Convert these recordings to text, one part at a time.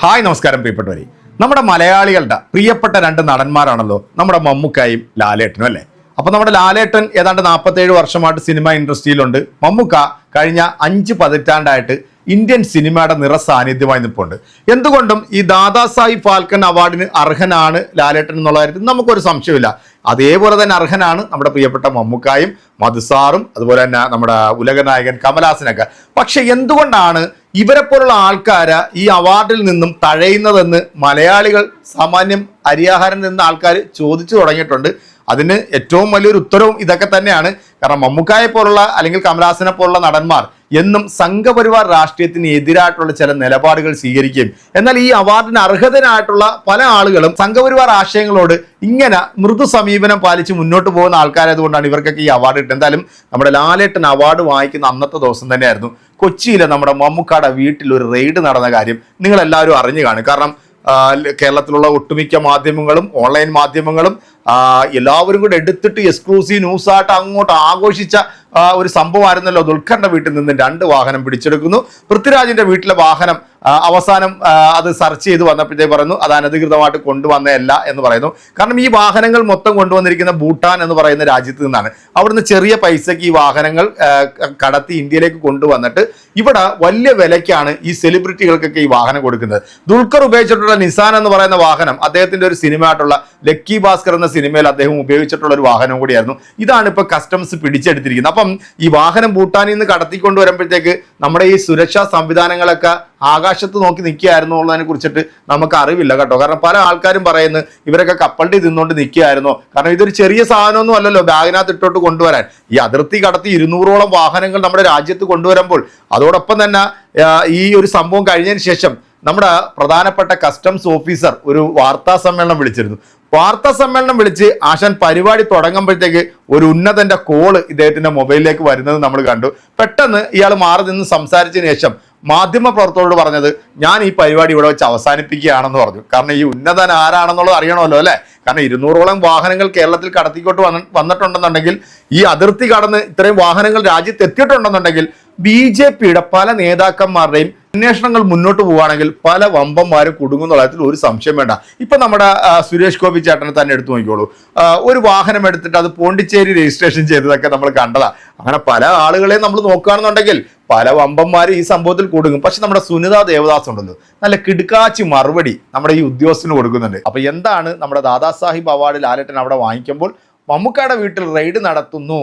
Hi നമസ്കാരം പ്രിയപ്പെട്ടവരെ. നമ്മുടെ മലയാളികളുടെ പ്രിയപ്പെട്ട രണ്ട് നടന്മാരാണല്ലോ നമ്മുടെ മമ്മൂക്കായും ലാലേട്ടനും അല്ലേ? അപ്പൊ നമ്മുടെ ലാലേട്ടൻ ഏതാണ്ട് നാൽപ്പത്തേഴ് വർഷമായിട്ട് സിനിമ ഇൻഡസ്ട്രിയിലുണ്ട്. മമ്മൂക്ക കഴിഞ്ഞ അഞ്ച് പതിറ്റാണ്ടായിട്ട് ഇന്ത്യൻ സിനിമയുടെ നിറ സാന്നിധ്യമായി നിൽപ്പുണ്ട്. എന്തുകൊണ്ടും ഈ ദാദാസാഹിബ് ഫാൽക്കൺ അവാർഡിന് അർഹനാണ് ലാലേട്ടൻ എന്നുള്ള കാര്യത്തിൽ നമുക്കൊരു സംശയമില്ല അതേപോലെ തന്നെ അർഹനാണ് നമ്മുടെ പ്രിയപ്പെട്ട മമ്മൂക്കായും മധുസാറും അതുപോലെ തന്നെ നമ്മുടെ ഉലകനായകൻ കമലാസിനൊക്കെ പക്ഷെ എന്തുകൊണ്ടാണ് ഇവരെ പോലുള്ള ആൾക്കാർ ഈ അവാർഡിൽ നിന്നും തഴയുന്നതെന്ന് മലയാളികൾ സാമാന്യം അരിയാഹാരം നിന്ന ആൾക്കാർ ചോദിച്ചു തുടങ്ങിയിട്ടുണ്ട്. അതിന് ഏറ്റവും വലിയൊരു ഉത്തരവും ഇതൊക്കെ തന്നെയാണ്. കാരണം മമ്മൂക്കായെ പോലുള്ള അല്ലെങ്കിൽ കമലാസിനെ പോലുള്ള നടന്മാർ എന്നും സംഘപരിവാർ രാഷ്ട്രീയത്തിന് എതിരായിട്ടുള്ള ചില നിലപാടുകൾ സ്വീകരിക്കുകയും എന്നാൽ ഈ അവാർഡിന് അർഹതനായിട്ടുള്ള പല ആളുകളും സംഘപരിവാർ ആശയങ്ങളോട് ഇങ്ങനെ മൃദു സമീപനം പാലിച്ച് മുന്നോട്ട് പോകുന്ന ആൾക്കാരായതുകൊണ്ടാണ് ഇവർക്കൊക്കെ ഈ അവാർഡ് കിട്ടുന്നത്. എന്തായാലും നമ്മുടെ ലാലേട്ടൻ അവാർഡ് വാങ്ങിക്കുന്ന അന്നത്തെ ദിവസം തന്നെയായിരുന്നു. കൊച്ചിയിലെ നമ്മുടെ മമ്മൂക്കാടെ വീട്ടിൽ ഒരു റെയ്ഡ് നടന്ന കാര്യം നിങ്ങളെല്ലാവരും അറിഞ്ഞു കാണും. കാരണം കേരളത്തിലുള്ള ഒട്ടുമിക്ക മാധ്യമങ്ങളും ഓൺലൈൻ മാധ്യമങ്ങളും എല്ലാവരും കൂടെ എടുത്തിട്ട് എക്സ്ക്ലൂസീവ് ന്യൂസായിട്ട് അങ്ങോട്ട് ആഘോഷിച്ച ഒരു സംഭവമായിരുന്നല്ലോ ദുൽഖറിന്റെ വീട്ടിൽ നിന്ന് രണ്ട് വാഹനം പിടിച്ചെടുക്കുന്നു. പൃഥ്വിരാജിന്റെ വീട്ടിലെ വാഹനം അവസാനം അത് സെർച്ച് ചെയ്ത് വന്നപ്പോഴത്തേ പറയുന്നു അത് അനധികൃതമായിട്ട് കൊണ്ടുവന്നതല്ല എന്ന് പറയുന്നു. കാരണം ഈ വാഹനങ്ങൾ മൊത്തം കൊണ്ടുവന്നിരിക്കുന്ന ഭൂട്ടാൻ എന്ന് പറയുന്ന രാജ്യത്ത് നിന്നാണ്. അവിടുന്ന് ചെറിയ പൈസക്ക് ഈ വാഹനങ്ങൾ കടത്തി ഇന്ത്യയിലേക്ക് കൊണ്ടുവന്നിട്ട് ഇവിടെ വലിയ വിലയ്ക്കാണ് ഈ സെലിബ്രിറ്റികൾക്കൊക്കെ ഈ വാഹനം കൊടുക്കുന്നത്. ദുൽഖർ ഉപയോഗിച്ചിട്ടുള്ള നിസാൻ എന്ന് പറയുന്ന വാഹനം അദ്ദേഹത്തിന്റെ ഒരു സിനിമയായിട്ടുള്ള ലക്കി ഭാസ്കർ എന്ന സിനിമയിൽ അദ്ദേഹം ഉപയോഗിച്ചിട്ടുള്ള ഒരു വാഹനം കൂടിയായിരുന്നു. ഇതാണ് ഇപ്പോൾ കസ്റ്റംസ് പിടിച്ചെടുത്തിരിക്കുന്നത്. അപ്പം ഈ വാഹനം ഭൂട്ടാനിൽ നിന്ന് കടത്തിക്കൊണ്ട് വരുമ്പോഴത്തേക്ക് നമ്മുടെ ഈ സുരക്ഷാ സംവിധാനങ്ങളൊക്കെ ആകാശത്ത് നോക്കി നിൽക്കുകയായിരുന്നു എന്നുള്ളതിനെ കുറിച്ചിട്ട് നമുക്ക് അറിവില്ല കേട്ടോ. കാരണം പല ആൾക്കാരും പറയുന്നു ഇവരൊക്കെ കപ്പലിൽ തിന്നുകൊണ്ട് നിൽക്കുകയായിരുന്നു. കാരണം ഇതൊരു ചെറിയ സാധനമൊന്നും അല്ലല്ലോ ബാഗിനകത്ത് ഇട്ടോട്ട് കൊണ്ടുവരാൻ. ഈ അതിർത്തി കടത്തി ഇരുന്നൂറോളം വാഹനങ്ങൾ നമ്മുടെ രാജ്യത്ത് കൊണ്ടുവരുമ്പോൾ അതോടൊപ്പം തന്നെ ഈ ഒരു സംഭവം കഴിഞ്ഞതിന് ശേഷം നമ്മുടെ പ്രധാനപ്പെട്ട കസ്റ്റംസ് ഓഫീസർ ഒരു വാർത്താ സമ്മേളനം വിളിച്ചിരുന്നു. വാർത്താ സമ്മേളനം വിളിച്ച് ആശാൻ പരിപാടി തുടങ്ങുമ്പോഴത്തേക്ക് ഒരു ഉന്നതന്റെ കോൾ ഇദ്ദേഹത്തിന്റെ മൊബൈലിലേക്ക് വരുന്നത് നമ്മൾ കണ്ടു. പെട്ടെന്ന് ഇയാൾ മാറി നിന്ന് സംസാരിച്ചതിന് ശേഷം മാധ്യമ പ്രവർത്തകരോട് പറഞ്ഞത് ഞാൻ ഈ പരിപാടി ഇവിടെ വെച്ച് അവസാനിപ്പിക്കുകയാണെന്ന് പറഞ്ഞു. കാരണം ഈ ഉന്നതൻ ആരാണെന്നുള്ളത് അറിയണമല്ലോ അല്ലേ? കാരണം ഇരുന്നൂറോളം വാഹനങ്ങൾ കേരളത്തിൽ കടത്തിക്കോട്ട് വന്ന വന്നിട്ടുണ്ടെന്നുണ്ടെങ്കിൽ ഈ അതിർത്തി കടന്ന് ഇത്രയും വാഹനങ്ങൾ രാജ്യത്ത് എത്തിയിട്ടുണ്ടെന്നുണ്ടെങ്കിൽ ബി ജെ പിയുടെ പല നേതാക്കന്മാരുടെയും അന്വേഷണങ്ങൾ മുന്നോട്ട് പോവുകയാണെങ്കിൽ പല വമ്പന്മാരും കുടുങ്ങുന്ന കാര്യത്തിൽ ഒരു സംശയം വേണ്ട. ഇപ്പം നമ്മുടെ സുരേഷ് ഗോപി ചേട്ടനെ തന്നെ എടുത്തു നോക്കിക്കോളൂ. ഒരു വാഹനം എടുത്തിട്ട് അത് പോണ്ടിച്ചേരി രജിസ്ട്രേഷൻ ചെയ്തതൊക്കെ നമ്മൾ കണ്ടതാണ് അങ്ങനെ പല ആളുകളെയും നമ്മൾ നോക്കുകയാണെന്നുണ്ടെങ്കിൽ പല വമ്പന്മാരും ഈ സംഭവത്തിൽ കുടുങ്ങും. പക്ഷെ നമ്മുടെ സുനിത ദേവദാസ് ഉണ്ടല്ലോ. നല്ല കിടുക്കാച്ചി മറുപടി നമ്മുടെ ഈ ഉദ്യോഗസ്ഥന് കൊടുക്കുന്നുണ്ട്. അപ്പൊ എന്താണ് നമ്മുടെ ദാദാസാഹിബ് അവാർഡ് ലാലേട്ടൻ അവിടെ വാങ്ങിക്കുമ്പോൾ മമ്മൂക്കയുടെ വീട്ടിൽ റെയ്ഡ് നടത്തുന്നു.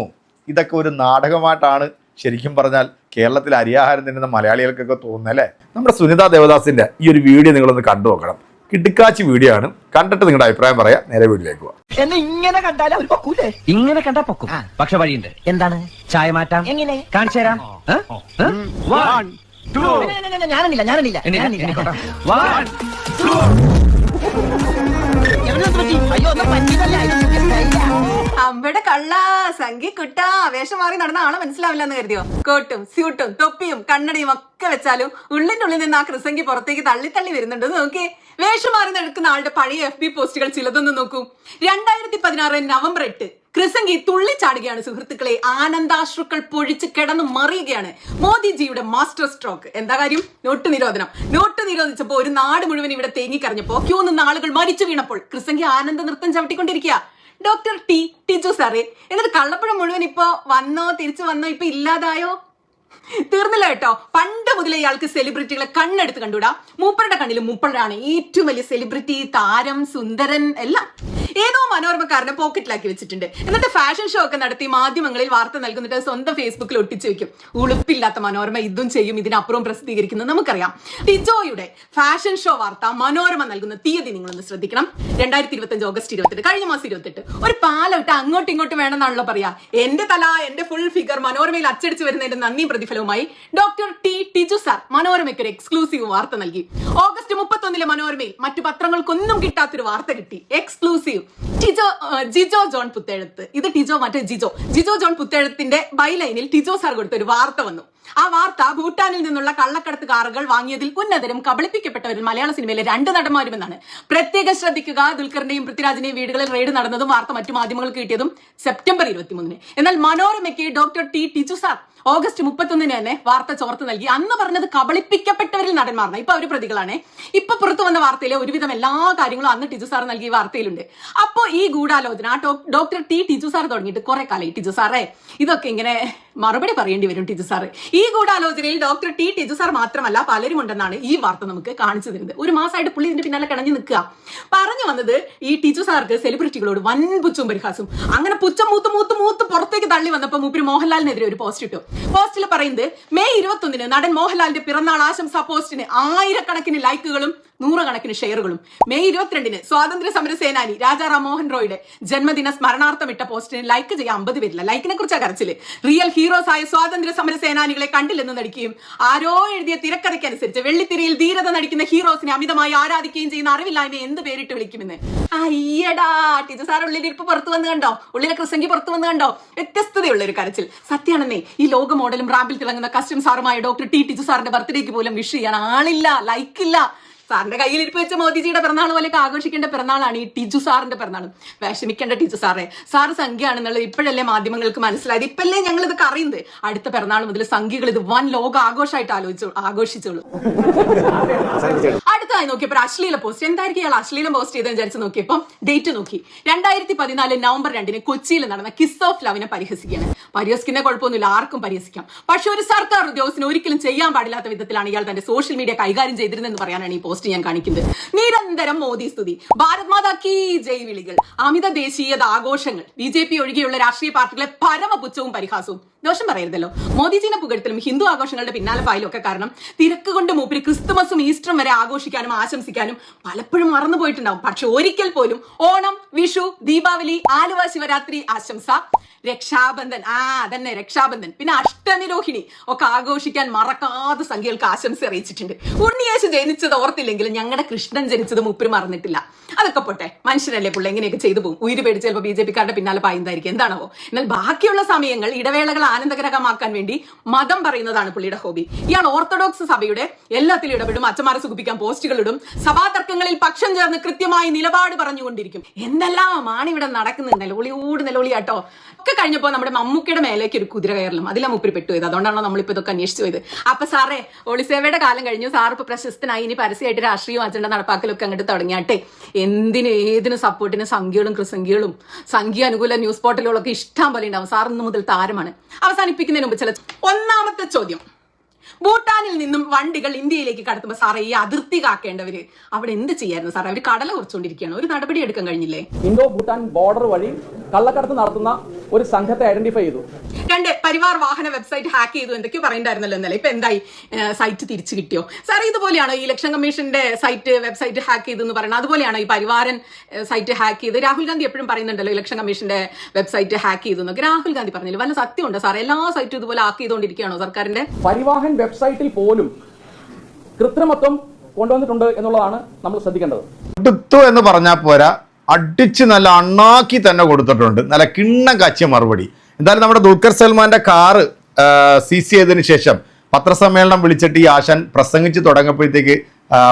ഇതൊക്കെ ഒരു നാടകമായിട്ടാണ് ശരിക്കും പറഞ്ഞാൽ കേരളത്തിൽ അരിയാഹാരം തിന്നുന്ന മലയാളികൾക്കൊക്കെ തോന്നുന്നല്ലേ അല്ലേ? നമ്മുടെ സുനിത ദേവദാസിന്റെ ഈ ഒരു വീഡിയോ നിങ്ങളൊന്ന് കണ്ടു നോക്കണം. കിടുക്കാച്ചി വീഡിയോ ആണ്. കണ്ടിട്ട് നിങ്ങളുടെ അഭിപ്രായം പറയാം. നേരെ വീട്ടിലേക്ക് എന്നെ ഇങ്ങനെ കണ്ടാലും അവർ പൊക്കൂലേ? ഇങ്ങനെ കണ്ടാ പൊക്കും. പക്ഷെ വഴിയുണ്ട്. എന്താണ്? ചായ മാറ്റാം. എങ്ങനെ? കാണിച്ചു തരാം. ഞാനില്ല ഞാനില്ല? അയ്യോ ഒന്നും പറ്റിയതല്ല. അമ്പടെ കള്ള സംഖ്യ കുട്ട വേഷം മാറി നടന്ന ആളെ മനസ്സിലാവില്ല എന്ന് കരുതിയോ? കോട്ടും സ്യൂട്ടും തൊപ്പിയും കണ്ണടയും ഒക്കെ വെച്ചാലും ഉള്ളിന്റെ ഉള്ളിൽ നിന്ന് ആ കൃസംഖ്യ പുറത്തേക്ക് തള്ളി തള്ളി വരുന്നുണ്ട്. നോക്കിയേ വേഷം മാറി നടക്കുന്ന ആളുടെ പഴയ എഫ് ബി പോസ്റ്റുകൾ ചിലതൊന്ന് നോക്കൂ. രണ്ടായിരത്തി പതിനാറ് നവംബർ എട്ട് ക്രിസംഗി തുള്ളിച്ചാടുകയാണ് സുഹൃത്തുക്കളെ. ആനന്ദാശ്രുക്കൾ പൊഴിച്ച് കിടന്ന് മറിയുകയാണ് മോദിജിയുടെ മാസ്റ്റർ സ്ട്രോക്ക്. എന്താ കാര്യം? നോട്ട് നിരോധനം. നോട്ട് നിരോധിച്ചപ്പോ ഒരു നാട് മുഴുവൻ ഇവിടെ തേങ്ങിക്കറിഞ്ഞപ്പോ ക്യൂ നിന്ന് ആളുകൾ മരിച്ചു വീണപ്പോൾ കൃസംഗി ആനന്ദ നൃത്തം ചവിട്ടിക്കൊണ്ടിരിക്കുക. ഡോക്ടർ ടി ടിജു സാറേ. എന്നിട്ട് കള്ളപ്പഴം മുഴുവൻ ഇപ്പൊ വന്നോ തിരിച്ചു വന്നോ ഇപ്പൊ ഇല്ലാതായോ? തീർന്നില്ല കേട്ടോ. പണ്ട് മുതലേ ഇയാൾക്ക് സെലിബ്രിറ്റികളെ കണ്ണെടുത്ത് കണ്ടുടാ. മൂപ്പരുടെ കണ്ണിൽ മൂപ്പഴാണ് ഏറ്റവും വലിയ സെലിബ്രിറ്റി താരം സുന്ദരൻ എല്ലാം. ഏതോ മനോരമക്കാരനെ പോക്കറ്റിലാക്കി വെച്ചിട്ടുണ്ട്. എന്നിട്ട് ഫാഷൻ ഷോ ഒക്കെ നടത്തി മാധ്യമങ്ങളിൽ വാർത്ത നൽകുന്നിട്ട് സ്വന്തം ഫേസ്ബുക്കിൽ ഒട്ടിച്ചു വെക്കും. ഉളുപ്പില്ലാത്ത മനോരമ ഇതും ചെയ്യും ഇതിനപ്പുറം പ്രസിദ്ധീകരിക്കുന്നത് നമുക്കറിയാം. ടിജോയുടെ ഫാഷൻ ഷോ വാർത്ത മനോരമ നൽകുന്ന തീയതി നിങ്ങളൊന്ന് ശ്രദ്ധിക്കണം. രണ്ടായിരത്തി ഇരുപത്തഞ്ച് ഓഗസ്റ്റ് ഇരുപത്തെട്ട് കഴിഞ്ഞ മാസം ഇരുപത്തെട്ട്. ഒരു പാലവിട്ട് അങ്ങോട്ടും ഇങ്ങോട്ടും വേണമെന്നാണല്ലോ പറയാ. എന്റെ തല എന്റെ ഫുൾ ഫിഗർ മനോരമയിൽ അച്ചടിച്ച് വരുന്നതിന്റെ നന്ദിയും പ്രതിഫലവുമായി ഡോക്ടർ ടി ടിജു സാർ മനോരമയ്ക്ക് ഒരു എക്സ്ക്ലൂസീവ് വാർത്ത നൽകി. ഓഗസ്റ്റ് മുപ്പത്തൊന്നിലെ മനോരമയിൽ മറ്റു പത്രങ്ങൾക്കൊന്നും കിട്ടാത്തൊരു വാർത്ത കിട്ടി. Exclusive Tijo Jijo John Puthezhath. ഇത് ടിജോ മറ്റേ ജിജോ. ജിജോ ജോൺ പുത്തേഴത്തിന്റെ ബൈലൈനിൽ ടിജോ സാർ കൊടുത്ത ഒരു വാർത്ത വന്നു. ആ വാർത്ത ഭൂട്ടാനിൽ നിന്നുള്ള കള്ളക്കടത്ത് കാറുകൾ വാങ്ങിയതിൽ ഉന്നതരും കബളിപ്പിക്കപ്പെട്ടവരും മലയാള സിനിമയിലെ രണ്ട് നടന്മാരുമെന്നാണ്. പ്രത്യേകം ശ്രദ്ധിക്കുക ദുൽഖറിന്റെയും പൃഥ്വിരാജിന്റെയും വീടുകളിൽ റെയ്ഡ് നടന്നതും വാർത്ത മറ്റു മാധ്യമങ്ങൾക്ക് കിട്ടിയതും സെപ്റ്റംബർ ഇരുപത്തിമൂന്നിന്. എന്നാൽ മനോരമയ്ക്ക് doctor T Tiju sir August മുപ്പത്തൊന്നിന് തന്നെ വാർത്ത ചോർത്ത് നൽകി. അന്ന് പറഞ്ഞത് കബളിപ്പിക്കപ്പെട്ടവരിൽ നടന്മാർന്ന. ഇപ്പൊ അവർ പ്രതികളാണ്. ഇപ്പൊ പുറത്തു വന്ന വാർത്തയിലെ ഒരുവിധം എല്ലാ കാര്യങ്ങളും അന്ന് ടിജു സാർ നൽകിയ വാർത്തയിലുണ്ട്. അപ്പോ ഈ ഗൂഢാലോചന ഡോക്ടർ ടി ടിജു സാർ തുടങ്ങിയിട്ട് കുറെ കാലം ടിജു സാറേ ഇതൊക്കെ ഇങ്ങനെ മറുപടി പറയേണ്ടി വരും ടിജു സാർ ഈ ഗൂഢാലോചനയിൽ ഡോക്ടർ ടി ടിജു സാർ മാത്രമല്ല പലരും ഉണ്ടെന്നാണ് ഈ വാർത്ത നമുക്ക് കാണിച്ചു തരുന്നത്. ഒരു മാസമായിട്ട് പുള്ളി ഇതിന്റെ പിന്നാലെ കിണഞ്ഞു നിൽക്കുക. പറഞ്ഞു വന്നത് ഈ ടീച്ചർ സാർക്ക് സെലിബ്രിറ്റികളോട് വൻ പുച്ചും പരിഹാസവും. അങ്ങനെ പുച്ഛം മൂത്ത് മൂത്ത് മൂത്ത് പുറത്തേക്ക് തള്ളി വന്നപ്പോൾ മൂപ്പര് മോഹൻലാലിനെതിരെ ഒരു പോസ്റ്റ് ഇട്ടു. പോസ്റ്റിൽ പറയുന്നത് മെയ് ഇരുപത്തൊന്നിന് നടൻ മോഹൻലാലിന്റെ പിറന്നാൾ ആശംസാ പോസ്റ്റിന് ആയിരക്കണക്കിന് ലൈക്കുകളും നൂറുകണക്കിന് ഷെയറുകളും. മെയ് ഇരുപത്തിരണ്ടിന് സ്വാതന്ത്ര്യ സമര സേനാനി രാജാറാം മോഹൻ റോയുടെ ജന്മദിന സ്മരണാർത്ഥം ഇട്ട പോസ്റ്റിന് ലൈക്ക് ചെയ്യാൻ അമ്പത് പേരില്ല. ലൈക്കിനെ കുറിച്ചാ കരച്ചിൽ. റിയൽ ഹീറോസ് ആയ സ്വാതന്ത്ര്യ സമര സേനാനികളെ കണ്ടില്ലെന്ന് നടിക്കുകയും ആരോ എഴുതിയ തിരക്കഥയ്ക്കനുസരിച്ച് വെള്ളിത്തിരയിൽ ധീരത നടിക്കുന്ന ഹീറോസിനെ അമിതമായി ആരാധിക്കുകയും ചെയ്യുന്ന അറിവില്ലായ്മ എന്ത് പേരിട്ട് വിളിക്കുമെന്ന്. അയ്യടാ ടീച്ചർ സാർ ഉള്ളിലിരിപ്പ് പുറത്തു വന്ന് കണ്ടോ? ഉള്ളിലെ ക്രിസംഗി പുറത്തു വന്ന് കണ്ടോ? വ്യത്യസ്തതയുള്ള ഒരു കരച്ചിൽ. സത്യാണെന്നേ ഈ ലോക മോഡലും റാമ്പിൽ തിളങ്ങുന്ന കസ്റ്റം സാറുമായ ഡോക്ടർ ടി ടീച്ചർ സാറിന്റെ ബർത്ത്ഡേക്ക് പോലും വിഷ് ചെയ്യാൻ ആളില്ല ലൈക്കില്ല സാറിന്റെ കയ്യിൽ ഇരിപ്പ് വെച്ച മോദിജിയുടെ പിറന്നാൾ പോലെയൊക്കെ ആഘോഷിക്കേണ്ട പിറന്നാളാണ് ഈ ടിജു സാറിന്റെ പിറന്നാൾ വിഷമിക്കേണ്ട ടിജു സാറേ. സാറ് സംഖ്യയാണെന്നുള്ളത് ഇപ്പോഴല്ലേ മാധ്യമങ്ങൾക്ക് മനസ്സിലായത്. ഇപ്പല്ലേ ഞങ്ങൾ ഇതൊക്കെ അറിയുന്നത് അടുത്ത പിറന്നാൾ മുതൽ സംഖ്യകൾ ഇത് വൻ ലോക ആഘോഷമായിട്ട് ആലോചിച്ചു ആഘോഷിച്ചോളൂ. അടുത്തതായി നോക്കിയപ്പോൾ അശ്ലീല പോസ്റ്റ് എന്തായിരിക്കും ഇയാൾ അശ്ലീലം പോസ്റ്റ് ചെയ്തെന്ന് വിചാരിച്ച് നോക്കിയപ്പോൾ ഡേറ്റ് നോക്കി. രണ്ടായിരത്തി പതിനാല് നവംബർ രണ്ടിന് കൊച്ചിയിൽ നടന്ന കിസ് ഓഫ് ലവിനെ പരിഹസിക്കുകയാണ്. പരിഹസിക്കുന്ന കുഴപ്പമൊന്നുമില്ല ആർക്കും പരിഹസിക്കാം. പക്ഷെ ഒരു സർക്കാർ ഉദ്യോഗസ്ഥന് ഒരിക്കലും ചെയ്യാൻ പാടില്ലാത്ത വിധത്തിലാണ് ഇയാൾ തന്റെ സോഷ്യൽ മീഡിയ കൈകാര്യം ചെയ്തിരുന്നതെന്ന് പറയാനാണ് ഈ പോസ്റ്റ് ഞാൻ കാണിക്കുന്നത്. നിരന്തരം മോദി സ്തുതി. ഭാരത് മാതാ കീ ജയ് വിളികൾ. അമിത ദേശീയത ആഘോഷങ്ങൾ ബി ജെ പി ഒഴികെയുള്ള രാഷ്ട്രീയ പാർട്ടികളെ പരമപുച്ഛവും പരിഹാസവും. ദോഷം പറയരുതല്ലോ. മോദിജിനെ പുകഴ്ത്തലും ഹിന്ദു ആഘോഷങ്ങളുടെ പിന്നാലെ പായലും ഒക്കെ കാരണം തിരക്ക് കൊണ്ട് മൂപ്പര് ക്രിസ്തുമസും ഈസ്റ്ററും വരെ ആഘോഷിക്കാനും ആശംസിക്കാനും പലപ്പോഴും മറന്നുപോയിട്ടുണ്ടാവും പക്ഷെ ഒരിക്കൽ പോലും ഓണം വിഷു ദീപാവലി ആലുവ ശിവരാത്രി ആശംസ രക്ഷാബന്ധൻ. ആ അതന്നെ രക്ഷാബന്ധൻ. പിന്നെ അഷ്ടനിരോഹിണി ഒക്കെ ആഘോഷിക്കാൻ മറക്കാതെ സംഖ്യകൾക്ക് ആശംസ അറിയിച്ചിട്ടുണ്ട്. ഉണ്ണിയേശു ജനിച്ചത് ഓർത്തില്ലെങ്കിലും ഞങ്ങളുടെ കൃഷ്ണൻ ജനിച്ചത് മൂപ്പര് മറന്നിട്ടില്ല. അതൊക്കെ പോട്ടെ മനുഷ്യരല്ലേ പുള്ള? എങ്ങനെയൊക്കെ ചെയ്തു പോകും ഉയിര് പേടിച്ച് ചിലപ്പോൾ ബി ജെ പിക്കാരുടെ പിന്നാലെ പായുന്നതായിരിക്കും. എന്താണോ എന്നാൽ ബാക്കിയുള്ള സമയങ്ങൾ ഇടവേളകൾ ആനന്ദകരമാക്കാൻ വേണ്ടി മതം പറയുന്നതാണ് പുള്ളിയുടെ ഹോബി. ഇയാൾ ഓർത്തഡോക്സ് സഭയുടെ എല്ലാത്തിലും ഇടപെടും അച്ഛന്മാരെ സുഖിപ്പിക്കാൻ പോസ്റ്റുകൾ ഇടും സഭാ തർക്കങ്ങളിൽ പക്ഷം ചേർന്ന് കൃത്യമായി നിലപാട് പറഞ്ഞുകൊണ്ടിരിക്കും. എന്തെല്ലാമാണ് ഇവിടെ നടക്കുന്നത്? നിലവിളിയോട് നിലവിളിയാട്ടോ ഒക്കെ കഴിഞ്ഞപ്പോൾ നമ്മുടെ മമ്മൂക്കയുടെ മേലേക്ക് ഒരു കുതിര കയറലും. അതിലാ മുപ്പിരി പെട്ടു പോയത് അതുകൊണ്ടാണോ നമ്മളിപ്പോൾ ഇതൊക്കെ അന്വേഷിച്ചു പോയത്? അപ്പൊ സാറേ ഒളിസേവയുടെ കാലം കഴിഞ്ഞു. സാർ ഇപ്പൊ പ്രശസ്തനായി. ഇനി പരസ്യമായിട്ട് രാഷ്ട്രീയവും അജണ്ട നടപ്പാക്കലൊക്കെ അങ്ങോട്ട് തുടങ്ങിയാട്ടെ. എന്തിന് ഏതിനും സപ്പോർട്ടിന് സംഖ്യകളും കൃസംഖ്യകളും സംഖ്യ അനുകൂല ന്യൂസ് പോർട്ടലുകളൊക്കെ ഇഷ്ടം പോലെ ഉണ്ടാവും. ഇന്ന് മുതൽ താരമാണ്. അവസാനിപ്പിക്കുന്നതിന് മുമ്പ് ചില ഒന്നാമത്തെ ചോദ്യം. ഭൂട്ടാനിൽ നിന്നും വണ്ടികൾ ഇന്ത്യയിലേക്ക് കടത്തുമ്പോൾ സാറേ ഈ അതിർത്തി കാക്കേണ്ടവര് അവിടെ എന്ത് ചെയ്യായിരുന്നു സാറേ? അവർ കടല കുറച്ചുകൊണ്ടിരിക്കുകയാണ്. ഒരു നടപടി എടുക്കാൻ കഴിഞ്ഞില്ലേ? ഇന്തോ ഭൂട്ടാൻ ബോർഡർ വഴി കള്ളക്കടത്ത് നടത്തുന്ന ഒരു സംഘത്തെ ഐഡന്റിഫൈ ചെയ്തു. രണ്ട് പരിവാർ വാഹന വെബ്സൈറ്റ് ഹാക്ക് ചെയ്തു എന്തൊക്കെയോ പറയണ്ടായിരുന്നല്ലോ ഇന്നലെ. ഇപ്പൊ എന്തായി? സൈറ്റ് തിരിച്ചു കിട്ടിയോ? സാറേ ഇതുപോലെയാണോ ഈ ഇലക്ഷൻ കമ്മീഷന്റെ സൈറ്റ് വെബ്സൈറ്റ് ഹാക്ക് ചെയ്തു എന്ന് പറയുന്നത്? അതുപോലെയാണോ ഈ പരിവാരൻ സൈറ്റ് ഹാക്ക് ചെയ്ത്? രാഹുൽ ഗാന്ധി എപ്പോഴും പറയുന്നുണ്ടല്ലോ ഇലക്ഷൻ കമ്മീഷന്റെ വെബ്സൈറ്റ് ഹാക്ക് ചെയ്തു എന്നൊക്കെ രാഹുൽ ഗാന്ധി പറഞ്ഞില്ല? വല്ല സത്യമുണ്ടോ സാറേ? എല്ലാ സൈറ്റും ഇതുപോലെ ഹാക്ക് ചെയ്തുകൊണ്ടിരിക്കുകയാണോ സർക്കാരിന്റെ? പരിവാഹൻ വെബ്സൈറ്റിൽ പോലും കൃത്രിമത്വം കൊണ്ടുവന്നിട്ടുണ്ട് എന്നുള്ളതാണ് നമ്മൾ ശ്രദ്ധിക്കേണ്ടത്. അടുത്തു എന്ന് പറഞ്ഞാൽ പോരാ അടിച്ച് നല്ല അണ്ണാക്കി തന്നെ കൊടുത്തിട്ടുണ്ട്. നല്ല കിണ്ണം കാച്ചിയ മറുപടി. എന്തായാലും നമ്മുടെ ദുൽഖർ സൽമാന്റെ കാറ് സി സി ചെയ്തതിന് ശേഷം പത്രസമ്മേളനം വിളിച്ചിട്ട് ഈ ആശാൻ പ്രസംഗിച്ച് തുടങ്ങിയപ്പോഴത്തേക്ക്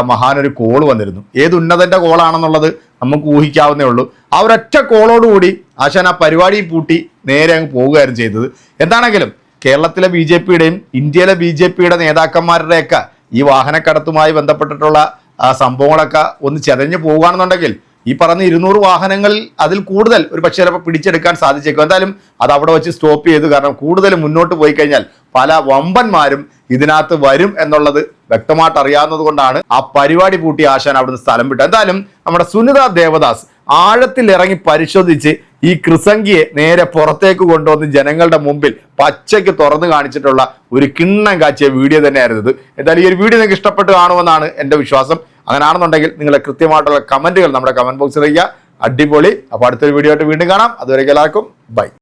മഹാനൊരു കോൾ വന്നിരുന്നു. ഏത് ഉന്നതന്റെ കോളാണെന്നുള്ളത് നമുക്ക് ഊഹിക്കാവുന്നേ ഉള്ളൂ. ആ ഒരൊറ്റ കോളോടുകൂടി ആശാൻ ആ പരിപാടി പൂട്ടി നേരെ അങ്ങ് പോവുകയായിരുന്നു ചെയ്തത്. എന്താണെങ്കിലും കേരളത്തിലെ ബി ജെ പിയുടെയും ഇന്ത്യയിലെ ബി ജെ പിയുടെ നേതാക്കന്മാരുടെയൊക്കെ ഈ വാഹനക്കടത്തുമായി ബന്ധപ്പെട്ടിട്ടുള്ള സംഭവങ്ങളൊക്കെ ഒന്ന് ചെതഞ്ഞു പോകുകയാണെന്നുണ്ടെങ്കിൽ ഈ പറഞ്ഞ ഇരുന്നൂറ് വാഹനങ്ങളിൽ അതിൽ കൂടുതൽ ഒരു പക്ഷേ ചിലപ്പോൾ പിടിച്ചെടുക്കാൻ സാധിച്ചേക്കും. എന്തായാലും അത് അവിടെ വെച്ച് സ്റ്റോപ്പ് ചെയ്തു. കാരണം കൂടുതൽ മുന്നോട്ട് പോയി കഴിഞ്ഞാൽ പല വമ്പന്മാരും ഇതിനകത്ത് വരും എന്നുള്ളത് വ്യക്തമായിട്ട് അറിയാവുന്നത് കൊണ്ടാണ് ആ പരിപാടി പൂട്ടി ആശാൻ അവിടുന്ന് സ്ഥലം വിട്ടു എന്തായാലും നമ്മുടെ സുനിത ദേവദാസ് ആഴത്തിൽ ഇറങ്ങി പരിശോധിച്ച് ഈ കൃസംഗിയെ നേരെ പുറത്തേക്ക് കൊണ്ടുവന്ന് ജനങ്ങളുടെ മുമ്പിൽ പച്ചയ്ക്ക് തുറന്നു കാണിച്ചിട്ടുള്ള ഒരു കിണ്ണം കാച്ചിയ വീഡിയോ തന്നെയായിരുന്നു എന്തായാലും ഈ ഒരു വീഡിയോ നിങ്ങൾക്ക് ഇഷ്ടപ്പെട്ട് കാണുമെന്നാണ് എന്റെ വിശ്വാസം. അങ്ങനെയാണെന്നുണ്ടെങ്കിൽ നിങ്ങളെ കൃത്യമായിട്ടുള്ള കമന്റുകൾ നമ്മുടെ കമന്റ് ബോക്സിൽ അറിയിക്കുക അടിപൊളി. അപ്പോൾ അടുത്തൊരു വീഡിയോ ആയിട്ട് വീണ്ടും കാണാം. അതുവരെ എല്ലാവർക്കും ബൈ.